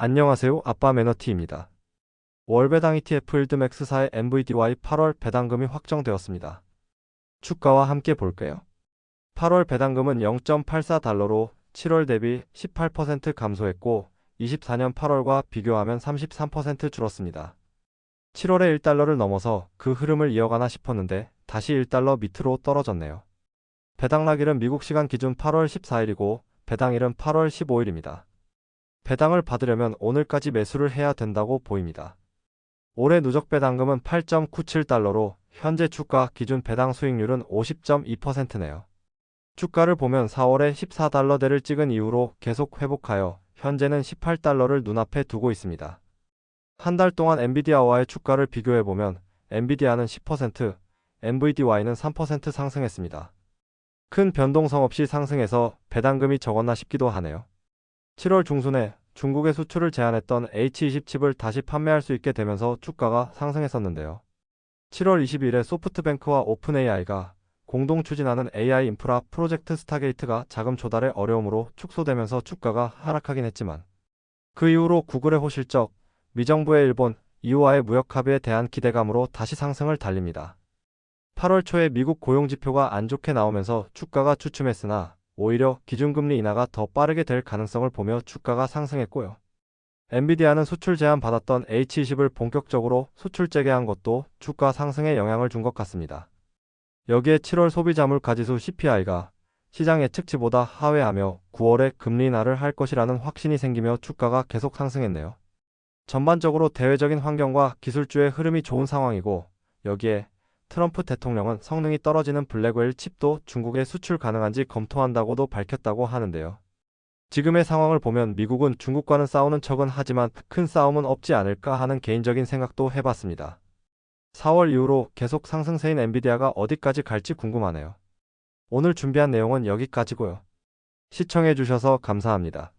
안녕하세요. 아빠 매너티입니다. 월배당 ETF 일드맥스사의 MVDY 8월 배당금이 확정되었습니다. 주가와 함께 볼게요. 8월 배당금은 0.84달러로 7월 대비 18% 감소했고 24년 8월과 비교하면 33% 줄었습니다. 7월에 1달러를 넘어서 그 흐름을 이어가나 싶었는데 다시 1달러 밑으로 떨어졌네요. 배당락일은 미국 시간 기준 8월 14일이고 배당일은 8월 15일입니다. 배당을 받으려면 오늘까지 매수를 해야 된다고 보입니다. 올해 누적 배당금은 8.97달러로 현재 주가 기준 배당 수익률은 50.2%네요. 주가를 보면 4월에 14달러대를 찍은 이후로 계속 회복하여 현재는 18달러를 눈앞에 두고 있습니다. 한 달 동안 엔비디아와의 주가를 비교해 보면 엔비디아는 10%, NVDY는 3% 상승했습니다. 큰 변동성 없이 상승해서 배당금이 적었나 싶기도 하네요. 7월 중순에 중국의 수출을 제한했던 H20 칩을 다시 판매할 수 있게 되면서 주가가 상승했었는데요. 7월 20일에 소프트뱅크와 오픈AI가 공동 추진하는 AI 인프라 프로젝트 스타게이트가 자금 조달의 어려움으로 축소되면서 주가가 하락하긴 했지만 그 이후로 구글의 호실적, 미정부의 일본, EU와의 무역 합의에 대한 기대감으로 다시 상승을 달립니다. 8월 초에 미국 고용 지표가 안 좋게 나오면서 주가가 주춤했으나 오히려 기준금리 인하가 더 빠르게 될 가능성을 보며 주가가 상승했고요. 엔비디아는 수출 제한 받았던 H20을 본격적으로 수출 재개한 것도 주가 상승에 영향을 준 것 같습니다. 여기에 7월 소비자물 가지수 CPI가 시장 예측치보다 하회하며 9월에 금리 인하를 할 것이라는 확신이 생기며 주가가 계속 상승했네요. 전반적으로 대외적인 환경과 기술주의 흐름이 좋은 상황이고 여기에 트럼프 대통령은 성능이 떨어지는 블랙웰 칩도 중국에 수출 가능한지 검토한다고도 밝혔다고 하는데요. 지금의 상황을 보면 미국은 중국과는 싸우는 척은 하지만 큰 싸움은 없지 않을까 하는 개인적인 생각도 해봤습니다. 4월 이후로 계속 상승세인 엔비디아가 어디까지 갈지 궁금하네요. 오늘 준비한 내용은 여기까지고요. 시청해주셔서 감사합니다.